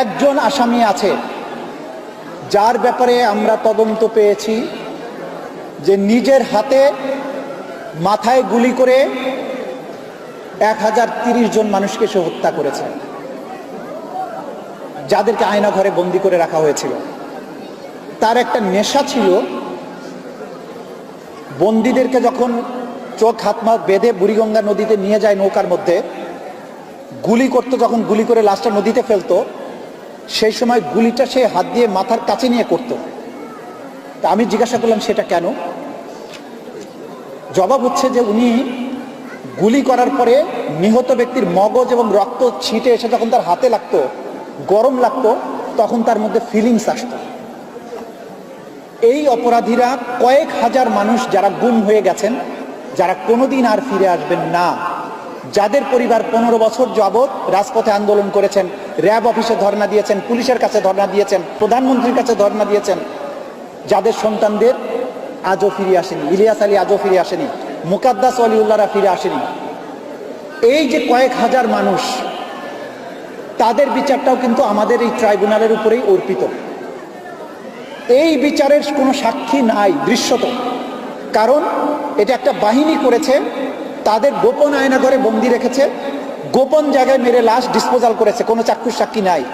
একজন আসামি আছে, যার ব্যাপারে আমরা তদন্ত পেয়েছি যে নিজের হাতে মাথায় গুলি করে এক হাজার তিরিশ জন মানুষকে সে হত্যা করেছে, যাদেরকে আয়না ঘরে বন্দি করে রাখা হয়েছিল। তার একটা নেশা ছিল, বন্দীদেরকে যখন চোখ হাত মা বেঁধে বুড়িগঙ্গা নদীতে নিয়ে যায় নৌকার মধ্যে, গুলি করতো, যখন গুলি করে লাশটা নদীতে ফেলতো সেই সময় গুলিটা সে হাত দিয়ে মাথার কাছে নিয়ে করতো। তা আমি জিজ্ঞাসা করলাম, সেটা কেন? জবাব হচ্ছে যে উনি গুলি করার পরে নিহত ব্যক্তির মগজ এবং রক্ত ছিটে এসে যখন তার হাতে লাগতো, গরম লাগতো, তখন তার মধ্যে ফিলিংস আসতো। এই অপরাধীরা কয়েক হাজার মানুষ যারা গুম হয়ে গেছেন, যারা কোনোদিন আর ফিরে আসবেন না। যাদের পরিবার পনেরো বছর যাবৎ রাজপথে আন্দোলন করেছেন, র্যাব অফিসে ধর্ণা দিয়েছেন, পুলিশের কাছে ধর্ণা দিয়েছেন, প্রধানমন্ত্রীর কাছে ধর্ণা দিয়েছেন, যাদের সন্তানদের আজও ফিরে আসেনি, ইলিয়াস আলী আজও ফিরে আসেনি, মুকাদ্দাস অলিউল্লাহরা ফিরে আসেনি। এই যে কয়েক হাজার মানুষ, তাদের বিচারটাও কিন্তু আমাদের এই ট্রাইব্যুনালের উপরেই অর্পিত। এই বিচারের কোনো সাক্ষী নাই দৃশ্যত। কারণ এটা একটা বাহিনী করেছে তাদের গোপন আয়না করে বন্দি রেখেছে। গোপন জায়গায় মেরে লাশ ডিসপোজাল করেছে। কোনো চাক্ষুষ সাক্ষী নাই।